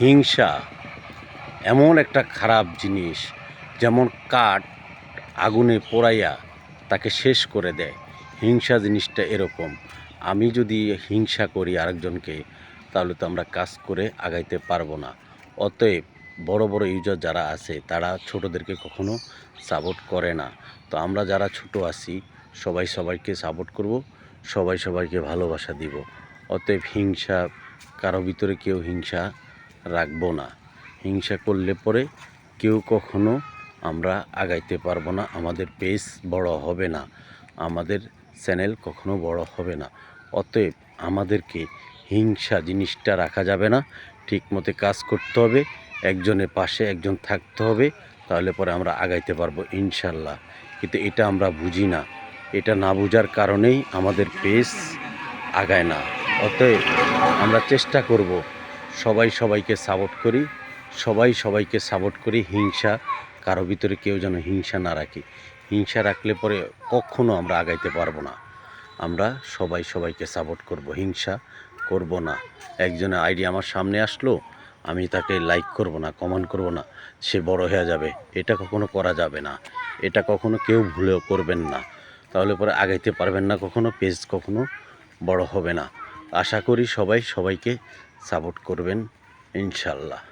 হিংসা এমন একটা খারাপ জিনিস যেমন কাঠ আগুনে পোড়াইয়া তাকে শেষ করে দেয়। হিংসা জিনিসটা এরকম। আমি যদি হিংসা করি আরেকজনকে, তাহলে তো আমরা কাজ করে আগাইতে পারব না। অতএব বড় বড় ইউজার যারা আছে, তারা ছোটদেরকে কখনো সাপোর্ট করে না। তো আমরা যারা ছোট আছি, সবাই সবাইকে সাপোর্ট করব, সবাই সবাইকে ভালোবাসা দিব। অতএব হিংসা, কারও ভিতরে কেউ হিংসা রাখব না। হিংসা করলে পরে কেউ কখনো আমরা আগাইতে পারব না। আমাদের পেজ বড় হবে না। আমাদের চ্যানেল কখনো বড় হবে না। অতএব আমাদেরকে হিংসা জিনিসটা রাখা যাবে না। ঠিক মতো কাজ করতে হবে। একজনের পাশে একজন থাকতে হবে। তাহলে পরে আমরা আগাইতে পারব ইনশাল্লাহ। কিন্তু এটা আমরা বুঝি না। এটা না বোঝার কারণেই আমাদের পেজ আগায় না। অতএব আমরা চেষ্টা করব সবাই সবাইকে সাপোর্ট করি, সবাই সবাইকে সাপোর্ট করি, হিংসা, কারও ভিতরে কেউ যেন হিংসা না রাখি। হিংসা রাখলে পরে কখনো আমরা আগাইতে পারব না। আমরা সবাই সবাইকে সাপোর্ট করব, হিংসা করব না। একজনের আইডি আমার সামনে আসলো, আমি তাকে লাইক করব না কমেন্ট করব না, সে বড় হয়ে যাবে। এটা কখনো করা যাবে না। এটা কখনো কেউ ভুলেও করবেন না। তাহলে পরে আগাইতে পারবেন না কখনো পেজ কখনো বড় হবে না। আশা করি সবাই সবাইকে সাপোর্ট করবেন ইনশাল্লাহ।